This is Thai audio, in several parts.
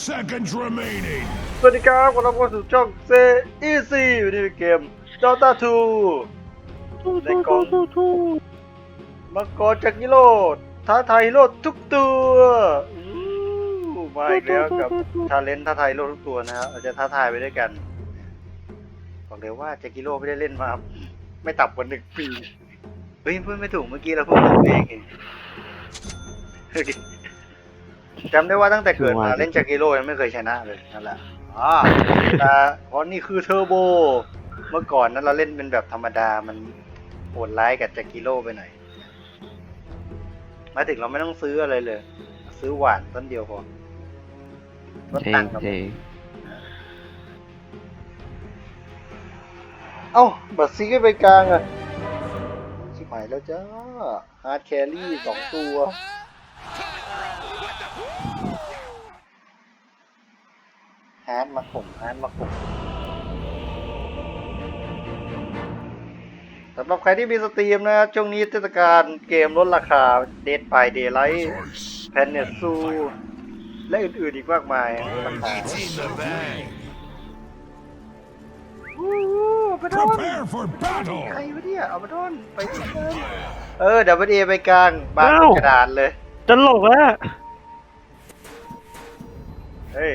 Ten seconds remaining. สวัสดีครับขอรับเข้าสู่ช่องเซอีซีวันนี้เป็นเกม Dota 2ในกล่องมังกรจากฮิโร่ท้าทายฮีโร่ทุกตัวอู้มาอีกแล้วกับชาเลนจ์ท้าทายฮีโร่ทุกตัวนะฮะเราจะท้าทายไปด้วยกันบอกเลยว่าจากฮิโร่ไม่ได้เล่นมา ไม่ต่ำกว่าหนึ่งปีเฮ้ยพูดไม่ถูกเมื่อกี้เราพูดถูกเองเองเฮ้ย จำได้ว่าตั้งแต่เกิดมาเล่นจากฮิโร่ยังไม่เคยชนะเลยนั่นแหละอ่าแต่เพราะนี่คือเทอร์โบ เมื่อก่อนนั้นเราเล่นเป็นแบบธรรมดามันโหดร้ายกับจากกิโลไปหน่อย มาถึงเราไม่ต้องซื้ออะไรเลย ซื้อหวานต้นเดียวพอลดเท่ตังค์ครับเท่เอ้า บัตรซีก็ไปกลางอะชิบหายแล้วจ้า ฮาร์ดแครี่สองตัวาร์ดมาข่มฮาร์ดมาข่มสำหรับใครที่มีสตรีมนะครับช่วงนี้เทศกาลเกมลดราคา Dead by Daylight p a n e t z o และอื่นๆอีกมากมายราคา It's in the bag. อู้หูไปโดน Prepare for battle. ใครวะเนี่ยเอามาโดนไปที่เดิมเออเดี๋ยวไปเอไปกลางบางเป็นกระดานเลยตลกอะเฮ้ย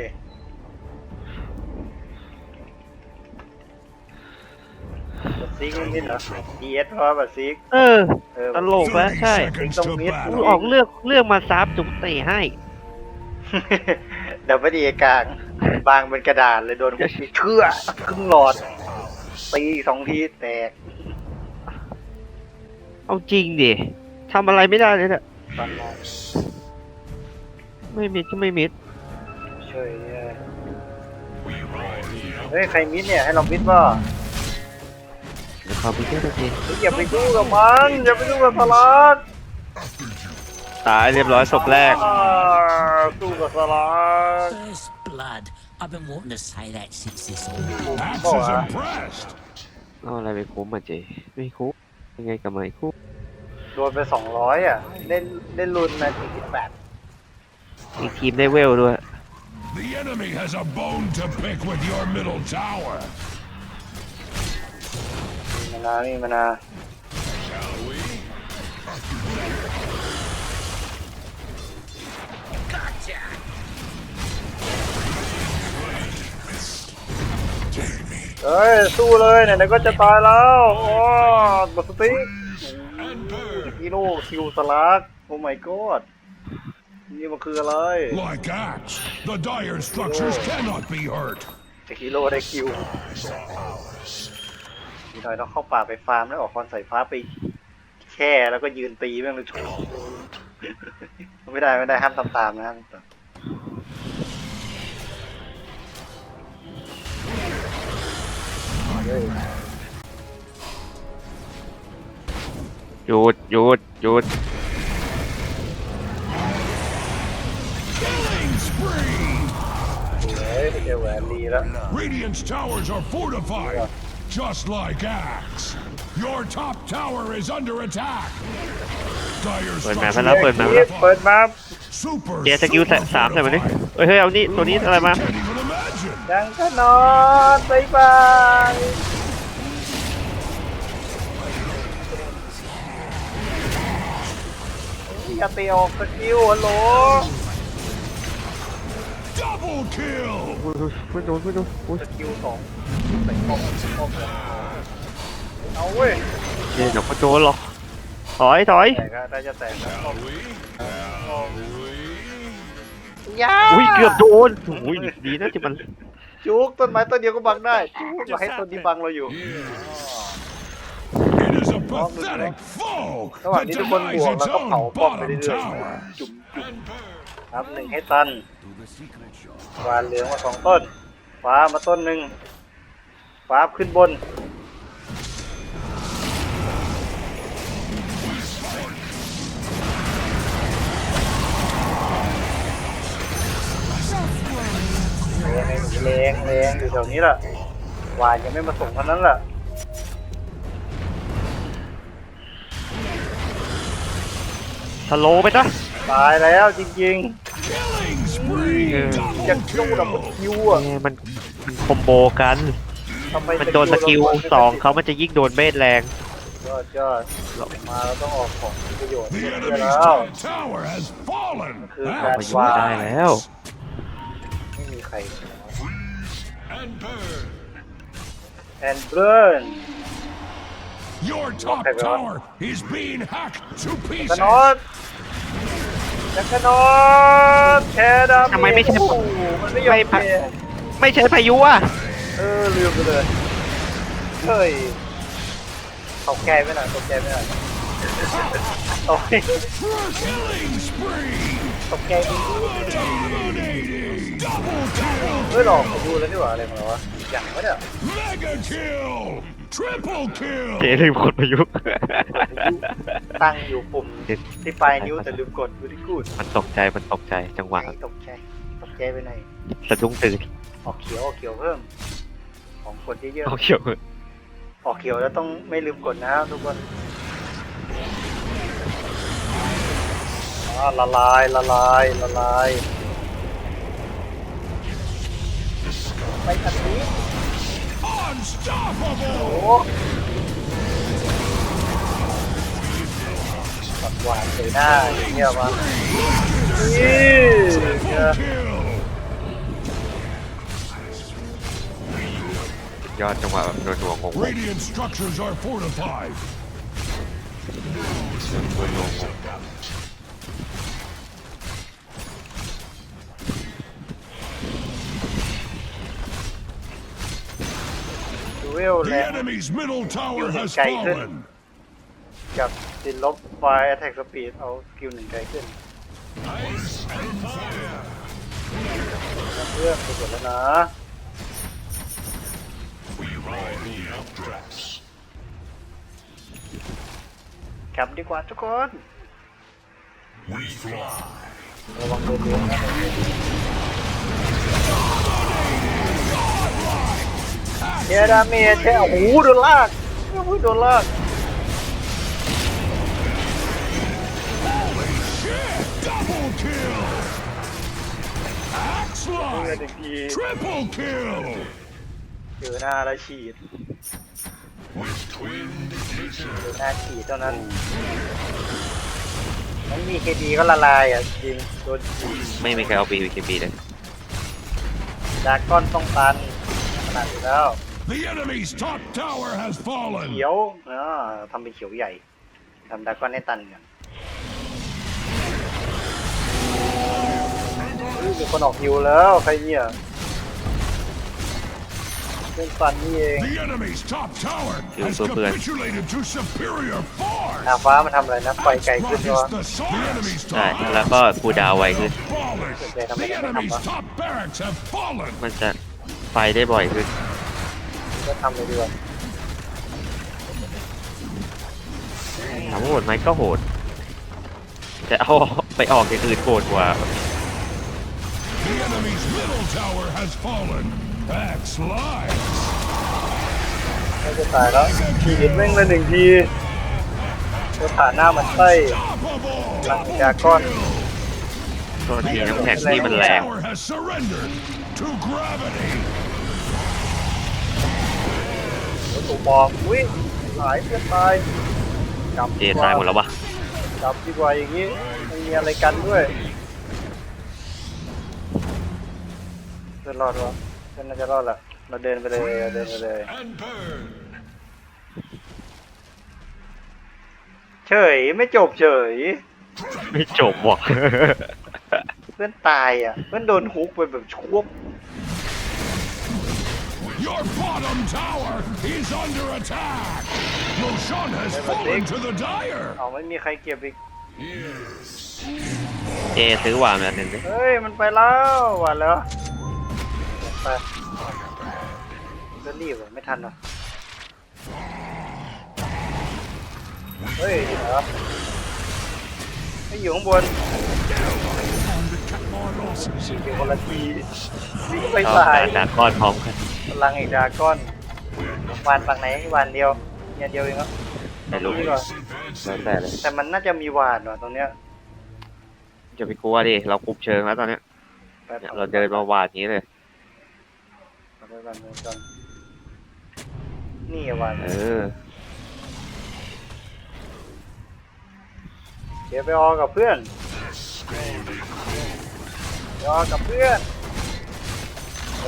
ซิกไม่มิดเหรอ DS เพราะบัตรซิกเออ เออตลกแล้ว30ใช่ seconds Don't to miss. กู battle. ออกเลือกเลือกมาซับจุกเตะให้เดี๋ยวไปเอกลาง บางเป็นกระดานเลยโดนกูเชื่อครึ่งหลอดตีอีกสองทีแตก เอาจริงดิทำอะไรไม่ได้เลยเนี่ยฟันมาไม่มิดก็ไม่มิดเฉยเลยเฮ้ยใครมิดเนี่ยให้เรามิดป่ะเดี๋ยว ขอไปเที่ยวทีเฮ้ยอย่าไปสู้กับมันอย่าไปสู้กับสลัดตายเรียบร้อยศพแรก อ่าสู้กับสลัด First blood. I've been wanting to say that since this all Axe is impressed. เอาอะไรไปคุ้มอะเจไม่คุ้มยังไงกับไม่คุ้มโดนไปสองร้อยอะ เล่นเล่นรุนนะสี่สิบแปดอีกทีมได้เวลด้วย The enemy has a bone to pick with your middle tower. มีมานามีมานา Shall we? เฮ้ย สู้เลยไหนๆก็จะตายแล้วโอ้บัสติก And burn. ฮีโร่คิวสลักโอ้ my god นี่มันคืออะไร Like axe, the dire structures cannot be hurt. จะฮีโร่ได้คิว ทีหน่อยต้องเข้าป่าไปฟาร์มแล้วออกคอนสายฟ้าไปแช่แล้วก็ยืนตีแม่งเลยไม่ได้ไม่ได้ห้ามทำตามนะห้ามทำตามหยุดหยุดหยุด Killing spree. เฮ้ยเจอแหวนดีแล้ว Radiant's towers are fortified, just like axe. Your top tower is under attack. Dire เปิดมา structures ไปแล้ว เปิดมาเฮ้ยเปิดมา super. เจสกิล super สามใส่มาดิ fortified. เฮ้ยเฮ้ยเอานี่ตัวนี้อะไรมา Can't even imagine. ดังก็นอนบายบายอย่าตีออกสกิลฮัลโหล Double kill. ไม่โดนไม่โดนโอ้ยสกิลสอง ใส่กล่องกล่องเอาเว้ยเดี๋ยวเขาโดนหรอกถอยถอยแตกอะได้จะแตกแล้ว Shall we? Shall we? ยาอุ้ยเกือบโดนอุ้ยดีนะที่มันจุกต้นไม้ต้นเดียวก็บังได้จุกมาให้ต้นนี้บังเราอยู่ It is a pathetic foe ระหว่าง that นี้ทุกคนบ denies วก its แล้วก็ own เผาป้อมไป bottom เรื่อย tower. ๆจุ่ม And burn. ครับหนึ่งให้ตันวานเหลืองมาสองต้นฟ้ามาต้นหนึ่ง ฟ้าขึ้นบนแรงแรงอยู่แถวนี้แหละวานยังไม่มาส่งเท่านั้นแหละสโลว์ไปจ้ะตายแล้วจริง Killing spree. spree! อยาก Double ดูดับเบิล kill! คิวอะแม่มันมันคอมโบกัน ทำไมมันโดนสกิลสองเขามันจะยิ่งโดนเบสแรง ยอดยอดมาเราต้องออกของมีประโยชน์ The เยอะ enemy's แล้ว top tower has fallen! คือเอาการพายุวาได้แล้ว ไม่มีใคร And burn! แอนเบิร์น Your top Okay, bro. tower is being hacked to กระ pieces! นอตจักรนอตแคดาทำไมไม่ใช่ โอ้โหมันไม่ยอมไม่แพ้ไม่ใช่พายุอะ เออลืมไปเลยเฮ้ยตกใจไหมน่ะตกใจไหมน่ะโอ้ย Killing spree! ตกใจจริง Dominating! Double kill! เฮ้ยหลอกผมดูแล้วนี่หว่าอะไรของเราวะอย่างวะเนี่ย Mega kill! Triple เจ kill! ลืมกดพายุตั้งอยู่ปุ่มที่ปลายนิ้วแต่ลืมกดดูที่กูดมันตกใจ มันตกใจ จังหวะไอ้ตกใจตกใจไปไหนสะดุ้งตื่นออกเขียวออกเขียวเพิ่ม ของกดเยอะเอาเขียวๆออกเขียวแล้วต้องไม่ลืมกดนะทุกคนอ่าละลายละลายละลายไปทันนี้ Unstoppable! โอ้ปัดหวานใส่หน้าอย่างเงี้ยมานี่เนี่ย Kill! ยอดจังหวะแบบนัวๆงง Radiant structures are fortified. ดูเวล The แรง enemy's middle tower has Okay, good. fallen. กับติดลบไฟแอทแทกสปีดเอาสกิลหนึ่งไกลขึ้นเรื่องไปหมดแล้วนะ กลับดีกว่าทุกคน We fly. ระวังโดนเรือนะเฮียดาเมจแค่โอ้โหโดนลากโอ้โหโดนลาก Double kill! Axe เพื่อน slide! หนึ่งที Triple kill! เจอหน้าแล้วฉีด With twin เจอหน้าฉีดเท่านั้นมันมีเคดีก็ละลายอะจริงโดนฉีดไม่มีใครเอาบีวีเคบีเลยดราก้อนต้องตันขนาดนี้แล้ว The enemy's top tower has เขี fallen. ยวอ่าทำเป็นเขียวใหญ่ทำดราก้อนให้ตันกันอุ๊ยมีคนออกฮิวแล้วใครเนี่ย เพื่อนตันนี่เอง The enemy's top tower Kill has super. capitulated to superior force. ดาวฟ้ามันทำอะไรนะ ไฟไกลขึ้น Rockets ใช่ไหม the stars. The enemy's ใช่ top แล้วก็คูลดาวน์ไวขึ้น abolished. Okay, tama The na, tama. enemy's top barracks have fallen. มันจะไฟได้บ่อยขึ้น ก็ทำเลยดีกว่าถามว่าโหดไหมก็โหด แต่เอา ไปออกอย่างอื่นโหดกว่า The enemy's middle tower has fallen. Axe slides. ไม่จะตายแล้วทีนิดแม่งเลยหนึ่งทีก็ผ่านหน้ามันไส้ Unstoppable. หลังจากก้อนตัวทีน้ำแข็งที่มันแรง Tower has surrendered to gravity. รถถูกมองอุ้ยหลายเพื่อนตายจับเจตายหมดแล้ววะจับดีกว่าอย่างนี้ไม่มีอะไรกันด้วยเพื่อนรอดวะ เพื่อนน่าจะรอดแหละเราเดินไปเลยเราเดินไปเลย And burn. เฉยไม่จบเฉย ไม่จบบอกเพื่อนตายอะเพื่อนโดนฮุกไปแบบควบ Your bottom tower is under attack. Roshan has Never fallen think. to the dire. เอาไม่มีใครเก็บอีกเจซื้อวางแล้วนึงดิเฮ้ยมันไปแล้วหวานแล้ว ไปจะรีบเหรอไม่ทันเหรอเฮ้ยเดี๋ยวให้อยู่ข้างบนอยู่คนละทีนี่ก็ไปชอบสายการดาก้อนพร้อมกันพลังอีกดราก้อนวานฝั่งไหนวานเดียวเนี่ยเดียวเองครับไม่รู้นี่ก่อนแล้วแต่เลยแต่มันน่าจะมีวานว่ะตรงเนี้ยจะไปกลัวดิเราคุบเชิงแล้วตอนเนี้ยไปเนี่ยเราเดินมาหวาดนี้เลย ไปก่อนไปก่อนนี่ไงวัน เออ เดี๋ยวไปออกับเพื่อนไปออกับเพื่อน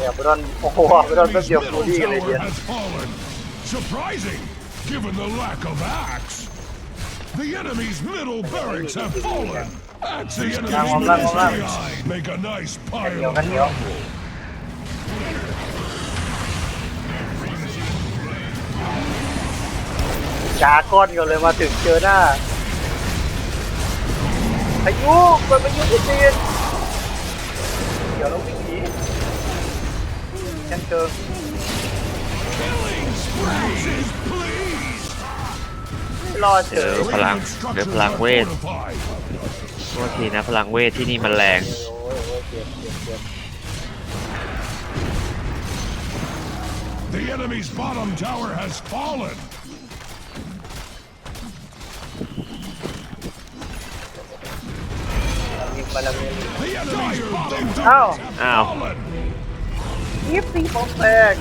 อย่าไปโดนโอ้โหไปโดนแป๊บ Enemy's เดียวฟู middle ดี้กันเลย tower เดียว has fallen. Surprising, given the lack of axe. The enemy's middle barracks have fallen. Axes Lang, enemy's lang, lang, lang. misty-eyed make a nice กันเหนียว pile กัน of เหนียว rubble. จากก้อนกันเลยมาถึงเจอหน้าพายุเปิดพายุที่จีนเดี๋ยวเราวิ่งหนีฉันเจอ Killing sprees is pleased. รอเจเอออพลัง Radiant เดี๋ยว structures พลัง are เวท fortified. โทษทีนะพลังเวทที่นี่มันแรง โอ้ยโอ้ยเจ็บเจ็บเจ็บ The enemy's bottom tower has fallen. บาลาเมลี The enemy's bottom Ow. towers have Ow. fallen. ยิปซีบอมแตก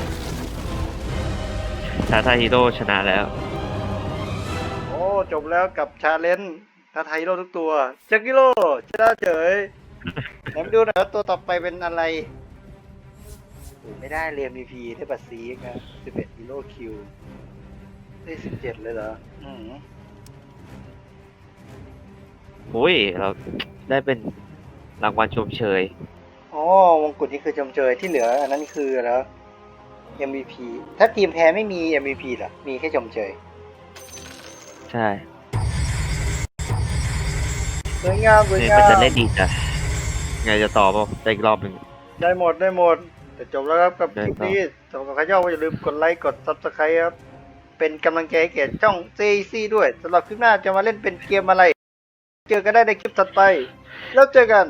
ทาทาฮิโร่ชนะแล้ว โอ้จบแล้วกับชาเลนจ์ท้าทายฮีโร่ทุกตัวจักกิโลชนะเฉยไหนมาดูหน่อยว่าตัวต่อไปเป็นอะไรโอ้ไม่ได้เรียน MVP ได้บัตรซีครับ11ฮีโร่คิวได้17เลยเหรออืมโอ้ย เราได้เป็น รางวัลชมเชย อ๋อมงกุฎนี่คือจำเจยที่เหลือ อันนั้นคือแล้ว MVP ถ้าทีมแพ้ไม่มี MVP เหรอ มีแค่ชมเชยใช่สวยงามสวยเนี่ยงามันมจะเล่นดีจ้ะไงจะต่อเปล่าได้อีกรอบหนึ่ง ได้หมดได้หมดแต่จบแล้วครับกับได้คลิปครับ นี้สำหรับใครชอบก็อย่าลืมกดไลค์กด Subscribe ครับ เป็นกำลังใจให้แก่ช่อง CC ด้วยสำหรับคลิปหน้าจะมาเล่นเป็นเกมอะไร เจอกันได้ในคลิปถัดไป แล้วเจอกัน